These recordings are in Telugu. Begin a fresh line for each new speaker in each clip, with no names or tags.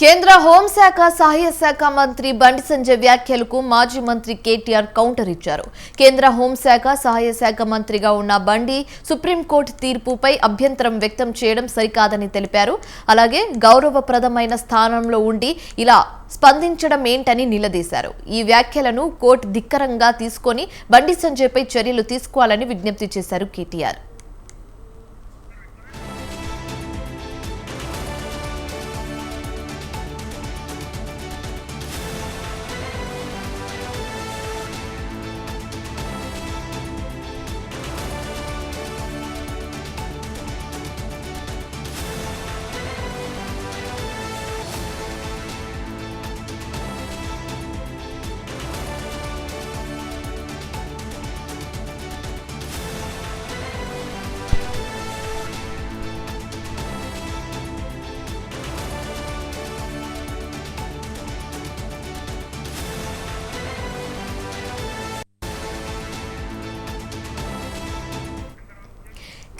కేంద్ర హోంశాఖ సహాయ శాఖ మంత్రి బండి సంజయ్ వ్యాఖ్యలకు మాజీ మంత్రి కేటీఆర్ కౌంటర్ ఇచ్చారు. కేంద్ర హోంశాఖ సహాయ శాఖ మంత్రిగా ఉన్న బండి సుప్రీంకోర్టు తీర్పుపై అభ్యంతరం వ్యక్తం చేయడం సరికాదని తెలిపారు. అలాగే గౌరవప్రదమైన స్థానంలో ఉండి ఇలా స్పందించడం ఏంటని నిలదీశారు. ఈ వ్యాఖ్యలను కోర్టు ధిక్కరంగా తీసుకొని బండి సంజయ్పై చర్యలు తీసుకోవాలని విజ్ఞప్తి చేశారు కేటీఆర్.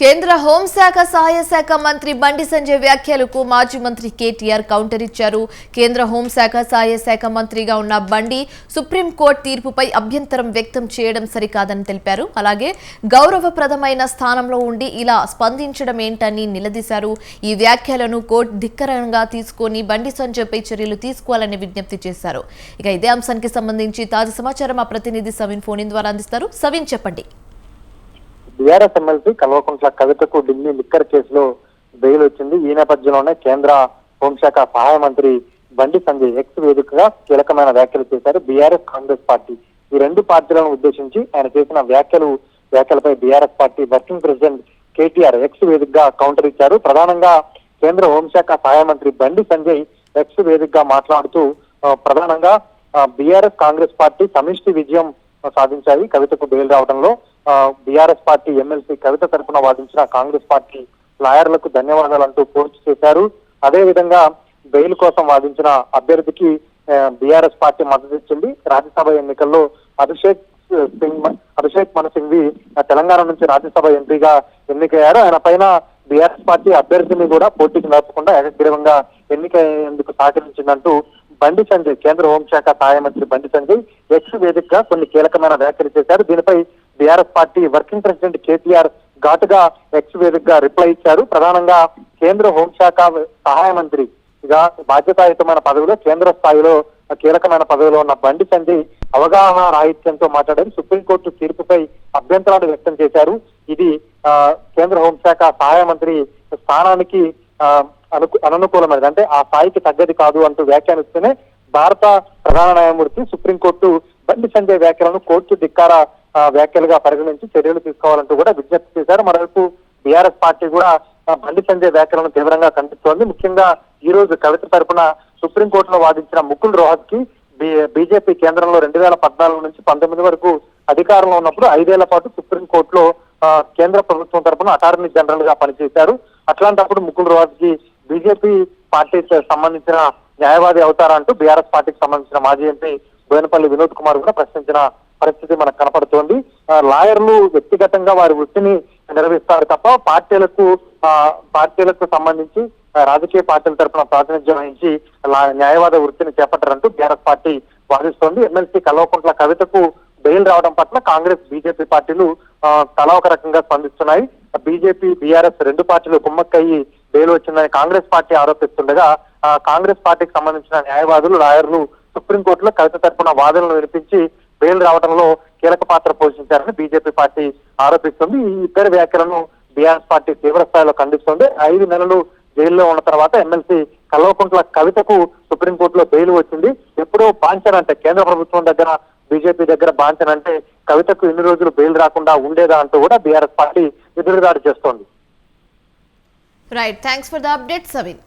కేంద్ర హోంశాఖ సహాయ శాఖ మంత్రి బండి సంజయ్ వ్యాఖ్యలకు మాజీ మంత్రి కేటీఆర్ కౌంటర్ ఇచ్చారు. కేంద్ర హోంశాఖ సహాయ శాఖ మంత్రిగా ఉన్న బండి సుప్రీంకోర్టు తీర్పుపై అభ్యంతరం వ్యక్తం చేయడం సరికాదని తెలిపారు. అలాగే గౌరవప్రదమైన స్థానంలో ఉండి ఇలా స్పందించడం ఏంటని నిలదీశారు. ఈ వ్యాఖ్యలను కోర్టు ధిక్కరంగా తీసుకొని బండి సంజయ్పై చర్యలు తీసుకోవాలని విజ్ఞప్తి చేశారు. ఇక ఇదే అంశానికి సంబంధించి తాజా సమాచారం మా ప్రతినిధి సవిన్ ఫోన్ ద్వారా అందిస్తారు. సవిన్ చెప్పండి.
బీఆర్ఎస్ ఎమ్మెల్సీ కల్వకుంట్ల కవితకు ఢిల్లీ లిక్కర్ కేసులో బెయిల్ వచ్చింది ఈ నేపథ్యంలోనే కేంద్ర హోంశాఖ సహాయ మంత్రి బండి సంజయ్ ఎక్స్ వేదికగా కీలకమైన వ్యాఖ్యలు చేశారు బీఆర్ఎస్ కాంగ్రెస్ పార్టీ. ఈ రెండు పార్టీలను ఉద్దేశించి ఆయన చేసిన వ్యాఖ్యలు వ్యాఖ్యలపై BRS party working president KTR X వేదికగా కౌంటర్ ఇచ్చారు. ప్రధానంగా కేంద్ర హోంశాఖ సహాయ మంత్రి బండి సంజయ్ ఎక్స్ వేదికగా మాట్లాడుతూ ప్రధానంగా బీఆర్ఎస్ కాంగ్రెస్ పార్టీ సమిష్టి విజయం సాధించాయి. కవితకు బెయిల్ రావడంలో బీఆర్ఎస్ పార్టీ ఎమ్మెల్సీ కవిత తరఫున వాదించిన కాంగ్రెస్ పార్టీ లాయర్లకు ధన్యవాదాలంటూ పోస్ట్ చేశారు. అదే విధంగా బెయిల్ కోసం వాదించిన అభ్యర్థికి బీఆర్ఎస్ పార్టీ మద్దతు ఇచ్చింది. రాజ్యసభ ఎన్నికల్లో అభిషేక్ సింగ్ అభిషేక్ మను సింఘ్వి తెలంగాణ నుంచి రాజ్యసభ ఎంపీగా ఎన్నికయ్యారు. ఆయన పైన బీఆర్ఎస్ పార్టీ అభ్యర్థిని కూడా పోటీకి నడపకుండా ఏకగ్రీవంగా ఎన్నికయ్యేందుకు సహకరించిందంటూ బండి సంజయ్ కేంద్ర హోంశాఖ సహాయ మంత్రి బండి సంజయ్ ఎక్స్ వేదికగా కొన్ని కీలకమైన వ్యాఖ్యలు చేశారు. దీనిపై BRS party working president KTR ఘాటుగా ఎక్స్ వేదికగా రిప్లై ఇచ్చారు. ప్రధానంగా కేంద్ర హోంశాఖ సహాయ మంత్రి ఇక బాధ్యతాయుతమైన పదవిలో కేంద్ర స్థాయిలో కీలకమైన పదవిలో ఉన్న బండి సంజయ్ అవగాహన రాహిత్యంతో మాట్లాడారు. సుప్రీంకోర్టు తీర్పుపై అభ్యంతరాలు వ్యక్తం చేశారు. ఇది ఆ, కేంద్ర హోంశాఖ సహాయ మంత్రి స్థానానికి ఆ, అననుకూలమైనది. అంటే ఆ స్థాయికి తగ్గది కాదు అంటూ వ్యాఖ్యానిస్తూనే భారత ప్రధాన న్యాయమూర్తి సుప్రీంకోర్టు బండి సంజయ్ వ్యాఖ్యలను కోర్టు ధిక్కార వ్యాఖ్యలుగా పరిగణించి చర్యలు తీసుకోవాలంటూ కూడా విజ్ఞప్తి చేశారు. మరోవైపు బీఆర్ఎస్ పార్టీ కూడా బండి సంజయ్ వ్యాఖ్యలను తీవ్రంగా ఖండిస్తోంది. ముఖ్యంగా ఈ రోజు కవిత తరపున సుప్రీంకోర్టులో వాదించిన ముకుల్ రోహత్కి బీజేపీ కేంద్రంలో రెండు వేల పద్నాలుగు నుంచి పంతొమ్మిది వరకు అధికారంలో ఉన్నప్పుడు ఐదేళ్ళ పాటు సుప్రీంకోర్టులో కేంద్ర ప్రభుత్వం తరపున అటార్నీ జనరల్గా పనిచేశారు. అట్లాంటప్పుడు ముకుల్ రోహత్కి బీజేపీ పార్టీకి సంబంధించిన న్యాయవాది అవుతారంటూ బీఆర్ఎస్ పార్టీకి సంబంధించిన మాజీ ఎంపీ బోయనపల్లి వినోద్ కుమార్ కూడా ప్రశ్నించిన పరిస్థితి మనకు కనపడుతోంది. లాయర్లు వ్యక్తిగతంగా వారి వృత్తిని నిర్వహిస్తారు తప్ప పార్టీలకు పార్టీలకు సంబంధించి రాజకీయ పార్టీల తరఫున ప్రాతినిధ్యం వహించి లా- న్యాయవాద వృత్తిని చేపట్టారంటూ బీఆర్ఎస్ పార్టీ వాదిస్తోంది. ఎమ్మెల్సీ కల్వకుంట్ల కవితకు బెయిల్ రావడం పట్ల కాంగ్రెస్ బీజేపీ పార్టీలు తలా ఒక రకంగా స్పందిస్తున్నాయి. బీజేపీ బీఆర్ఎస్ రెండు పార్టీలు కుమ్మక్కయ్యి బెయిల్ వచ్చిందని కాంగ్రెస్ పార్టీ ఆరోపిస్తుండగా కాంగ్రెస్ పార్టీకి సంబంధించిన న్యాయవాదులు లాయర్లు సుప్రీంకోర్టులో కవిత తరపున వాదనలు వినిపించి బెయిల్ రావడంలో కీలక పాత్ర పోషించారని బీజేపీ పార్టీ ఆరోపిస్తుంది. ఈ ఇద్దరు వ్యాఖ్యలను బీఆర్ఎస్ పార్టీ తీవ్ర స్థాయిలో ఖండిస్తుంది. ఐదు నెలలు జైల్లో ఉన్న తర్వాత ఎమ్మెల్సీ కల్వకుంట్ల కవితకు సుప్రీంకోర్టులో బెయిల్ వచ్చింది. ఎప్పుడో బాంఛన్ అంటే కేంద్ర ప్రభుత్వం దగ్గర బీజేపీ దగ్గర బాంఛన్ అంటే కవితకు ఇన్ని రోజులు బెయిల్ రాకుండా ఉండేదా అంటూ కూడా బీఆర్ఎస్ పార్టీ ఎదురుదాడి చేస్తోంది.
Right thanks for the update Savin